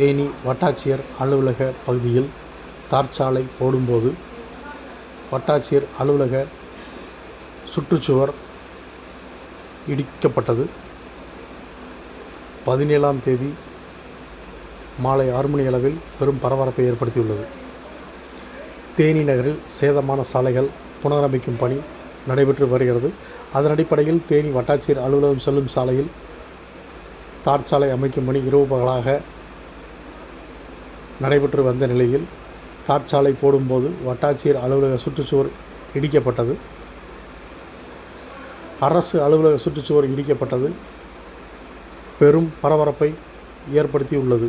தேனி வட்டாட்சியர் அலுவலக பகுதியில் தார்ச்சாலை போடும்போது வட்டாட்சியர் அலுவலக சுற்றுச்சுவர் இடிக்கப்பட்டது. பதினேழாம் தேதி மாலை ஆறு மணி அளவில் பெரும் பரபரப்பை ஏற்படுத்தியுள்ளது. தேனி நகரில் சேதமான சாலைகள் புனரமைக்கும் பணி நடைபெற்று வருகிறது. அதன் அடிப்படையில் தேனி வட்டாட்சியர் அலுவலகம் செல்லும் சாலையில் தார்ச்சாலை அமைக்கும் பணி இரவு பகலாக நடைபெற்று வந்த நிலையில் தார் சாலை போடும்போது வட்டாட்சியர் அலுவலக சுற்றுச்சுவர் இடிக்கப்பட்டது. அரசு அலுவலக சுற்றுச்சுவர் இடிக்கப்பட்டது. பெரும் பரபரப்பை ஏற்படுத்தியுள்ளது.